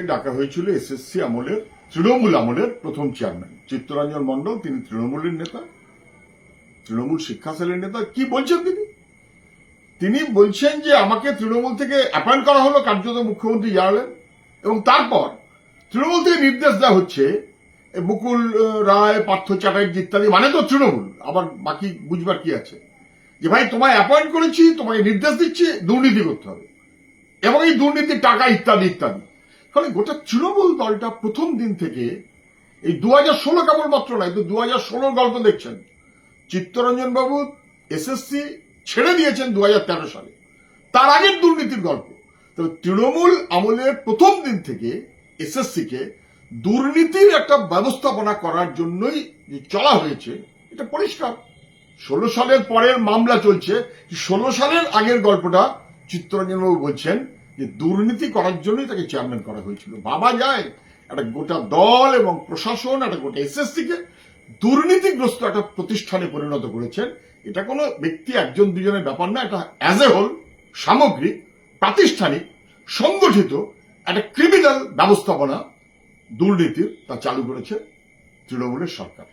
ডাকা হয়েছিল এসএসসি আমলের, তৃণমূল আমলের প্রথম চেয়ারম্যান। চিত্তরঞ্জন মণ্ডল, তিনি তৃণমূলের নেতা, তৃণমূল শিক্ষা সেলের নেতা। কি বলছেন তিনি? তিনি বলছেন যে আমাকে তৃণমূল থেকে অ্যাপয়েন্ট করা হলো, কার্যত মুখ্যমন্ত্রী জানালেন। এবং তারপর তৃণমূল থেকে নির্দেশ দেওয়া হচ্ছে, এ মুকুল রায়, পার্থ চ্যাটার্জি ইত্যাদি মানে তো তৃণমূল। আবার বাকি বুঝবার কি আছে? যে ভাই, তোমায় অ্যাপয়েন্ট করেছি, তোমাকে নির্দেশ দিচ্ছি, দুর্নীতি করতে হবে। এবং এই দুর্নীতির টাকা ইত্যাদি ইত্যাদি। ফলে গোটা তৃণমূল দলটা প্রথম দিন থেকে এই দু হাজার ষোলো কেবলমাত্র নয় তো দু হাজার ষোলোর গল্প দেখছেন। চিত্তরঞ্জন বাবু এসএসসি ছেড়ে দিয়েছেন দু হাজার তেরো সালে। তার আগের দুর্নীতির গল্প। তো তৃণমূল আমলের প্রথম দিন থেকে এসএসসি কে দুর্নীতির একটা ব্যবস্থাপনা করার জন্যই চলা হয়েছে, এটা পরিষ্কার। ষোলো সালের পরের মামলা চলছে। ষোলো সালের আগের গল্পটা চিত্তরঞ্জনবাবু বলছেন যে দুর্নীতি করার জন্যই তাকে চেয়ারম্যান করা হয়েছিল। বাবা যায়, একটা গোটা দল এবং প্রশাসন, একটা গোটা এসএসসি কে দুর্নীতিগ্রস্ত একটা প্রতিষ্ঠানে পরিণত করেছেন। এটা কোনো ব্যক্তি, একজন দুজনের ব্যাপার না, এটা অ্যাজ এ হোল সামগ্রিক, প্রাতিষ্ঠানিক, সংগঠিত একটা ক্রিমিনাল ব্যবস্থাপনা দুর্নীতির তা চালু করেছে তৃণমূলের সরকার।